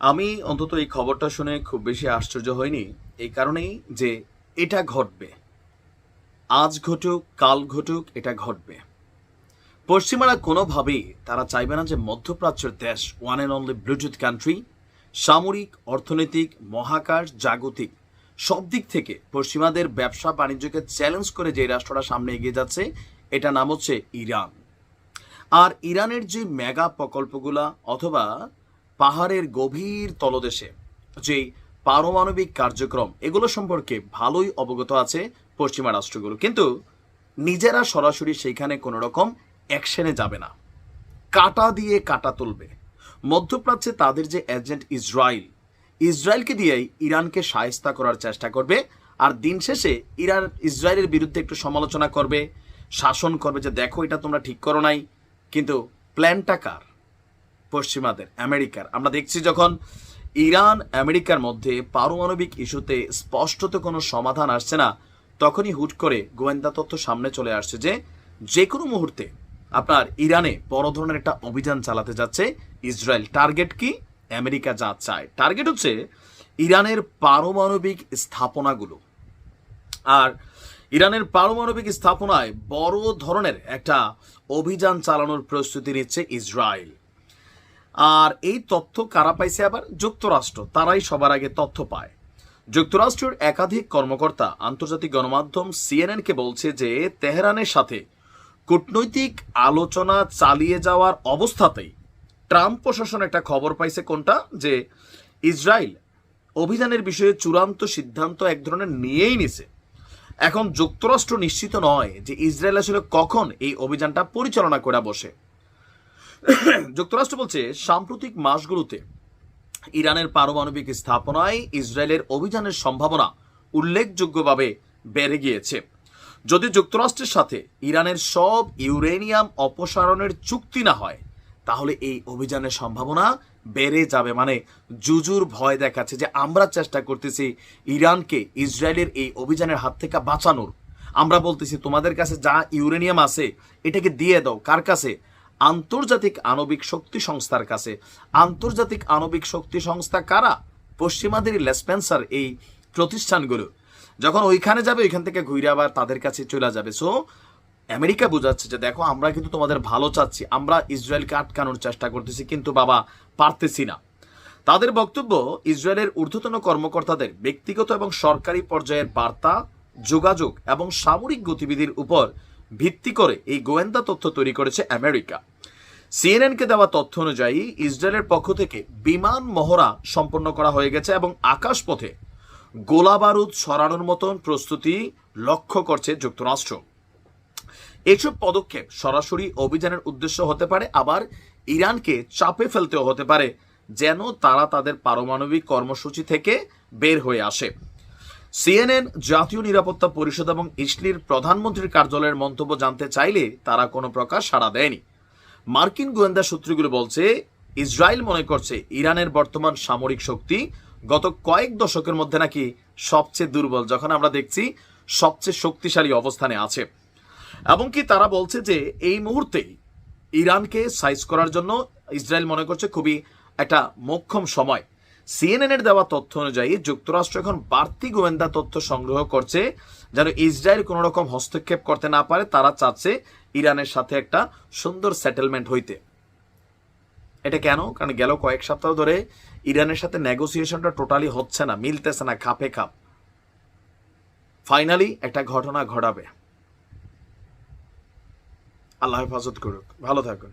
আমি অন্তত এই খবরটা শুনে খুব বেশি আশ্চর্য হয়নি এই কারণেই যে এটা ঘটবে। আজ ঘটুক, কাল ঘটুক, এটা ঘটবে। পশ্চিমারা কোনোভাবেই তারা চাইবে না যে মধ্যপ্রাচ্যের দেশ one and only bluetooth country সামরিক, অর্থনৈতিক, মহাকাশ, জাগতিক, সব দিক থেকে পশ্চিমাদের ব্যবসা বাণিজ্যকে চ্যালেঞ্জ করে যে রাষ্ট্রটা সামনে এগিয়ে যাচ্ছে এটা নাম হচ্ছে ইরান। আর ইরানের যে মেগা প্রকল্পগুলা অথবা পাহাড়ের গভীর তলদেশে যে পারমাণবিক কার্যক্রম, এগুলো সম্পর্কে ভালোই অবগত আছে পশ্চিমা রাষ্ট্রগুলো। কিন্তু নিজেরা সরাসরি সেইখানে কোনো রকম অ্যাকশনে যাবে না। কাটা দিয়ে কাটা তুলবে। মধ্যপ্রাচ্যে তাদের যে এজেন্ট ইসরায়েল, ইসরায়েলকে দিয়েই ইরানকে সায়স্তা করার চেষ্টা করবে আর দিন শেষে ইরান, ইসরায়েলের বিরুদ্ধে একটু সমালোচনা করবে, শাসন করবে যে, দেখো, এটা তোমরা ঠিক করো নাই। কিন্তু প্ল্যানটা কার? পশ্চিমাদের, আমেরিকার। আমরা দেখছি যখন ইরান আমেরিকার মধ্যে পারমাণবিক ইস্যুতে স্পষ্টত কোনো সমাধান আসছে না, তখনই হুট করে গোয়েন্দা তথ্য সামনে চলে আসছে যে যে কোনো মুহূর্তে আপনার ইরানে বড় ধরনের একটা অভিযান চালাতে যাচ্ছে। ইসরায়েল টার্গেট কি? আমেরিকা যা চায়। টার্গেট হচ্ছে ইরানের পারমাণবিক স্থাপনাগুলো। আর ইরানের পারমাণবিক স্থাপনায় বড় ধরনের একটা অভিযান চালানোর প্রস্তুতি নিচ্ছে ইসরায়েল। আর এই তথ্য কারা পাইছে আবার? যুক্তরাষ্ট্র। তারাই সবার আগে তথ্য পায়। যুক্তরাষ্ট্রের একাধিক কর্মকর্তা আন্তর্জাতিক গণমাধ্যম সিএনএনকে বলছে যে তেহরানের সাথে কূটনৈতিক আলোচনা চালিয়ে যাওয়ার অবস্থাতেই ট্রাম্প প্রশাসন একটা খবর পাইছে কোনটা? যে ইসরায়েল অভিযানের বিষয়ে চূড়ান্ত সিদ্ধান্ত এক ধরনের নিয়েই নিছে। এখন যুক্তরাষ্ট্র নিশ্চিত নয় যে ইসরায়েল আসলে কখন এই অভিযানটা পরিচালনা করে বসে। যুক্তরাষ্ট্র বলছে, সাম্প্রতিক মাসগুলোতে ইরানের পারমাণবিক স্থাপনায় ইসরায়েলের অভিযানের সম্ভাবনা উল্লেখযোগ্যভাবে বেড়ে গিয়েছে। যদি যুক্তরাষ্ট্রের সাথে ইরানের সব ইউরেনিয়াম অপসারণের চুক্তি না হয়, তাহলে এই অভিযানের সম্ভাবনা বেড়ে যাবে। মানে জুজুর ভয় দেখাচ্ছে যে আমরা চেষ্টা করতেছি ইরানকে ইসরায়েলের এই অভিযানের হাত থেকে বাঁচানোর। আমরা বলতেছি, তোমাদের কাছে যা ইউরেনিয়াম আছে, এটাকে দিয়ে দাও। কার কাছে? আন্তর্জাতিক আণবিক শক্তি সংস্থার কাছে। আন্তর্জাতিক আণবিক শক্তি সংস্থা কারা? পশ্চিমাদের লেসপেন্সার এই প্রতিষ্ঠানগুলো। যখন ওইখানে যাবে, ওইখান থেকে ঘুরে আবার তাদের কাছে চলে যাবে। সো আমেরিকা বোঝাচ্ছে যে, দেখো, আমরা কিন্তু তোমাদের ভালো চাচ্ছি। আমরা ইসরায়েলকে আটকানোর চেষ্টা করতেছি, কিন্তু বাবা, পারতেছি না। তাদের বক্তব্য, ইসরায়েলের ঊর্ধ্বতন কর্মকর্তাদের ব্যক্তিগত এবং সরকারি পর্যায়ের বার্তা, যোগাযোগ এবং সামরিক গতিবিধির উপর ভিত্তি করে এই গোয়েন্দা তথ্য তৈরি করেছে আমেরিকা। সিএনএনকে দেওয়া তথ্য অনুযায়ী ইসরায়েলের পক্ষ থেকে বিমান মহড়া সম্পন্ন করা হয়ে গেছে এবং আকাশপথে গোলা বারুদ সরানোর মতন প্রস্তুতি লক্ষ্য করছে যুক্তরাষ্ট্র। এসব পদক্ষেপ সরাসরি অভিযানের উদ্দেশ্য হতে পারে, আবার ইরানকে চাপে ফেলতেও হতে পারে, যেন তারা তাদের পারমাণবিক কর্মসূচি থেকে বের হয়ে আসে। সিএনএন জাতীয় নিরাপত্তা পরিষদ এবং ইসলির প্রধানমন্ত্রীর কার্যালয়ের মন্তব্য জানতে চাইলে তারা কোনো প্রকার সাড়া দেয়নি। মার্কিন গোয়েন্দা সূত্রগুলো বলছে, ইসরায়েল মনে করছে ইরানের বর্তমান সামরিক শক্তি গত কয়েক দশকের মধ্যে নাকি সবচেয়ে দুর্বল, যখন আমরা দেখছি সবচেয়ে শক্তিশালী অবস্থানে আছে। এবং কি তারা বলছে যে, এই মুহূর্তে ইরানকে সাইজ করার জন্য ইসরায়েল মনে করছে খুবই একটা মোক্ষম সময়। সিএনএন এর দেওয়া তথ্য অনুযায়ী যুক্তরাষ্ট্র এখন বাড়তি গোয়েন্দা তথ্য সংগ্রহ করছে, যেন ইসরায়েল কোনো রকম হস্তক্ষেপ করতে না পারে, তারা চাচ্ছে ইরানের সাথে একটা সুন্দর সেটেলমেন্ট হইতে। এটা কেন? কারণ গেল কয়েক সপ্তাহ ধরে ইরানের সাথে নেগোসিয়েশনটা টোটালি হচ্ছে না, মিলতেছে না, খাপে খাপ। ফাইনালি একটা ঘটনা ঘটাবে। আল্লাহ হেফাজত করুক। ভালো থাকুন।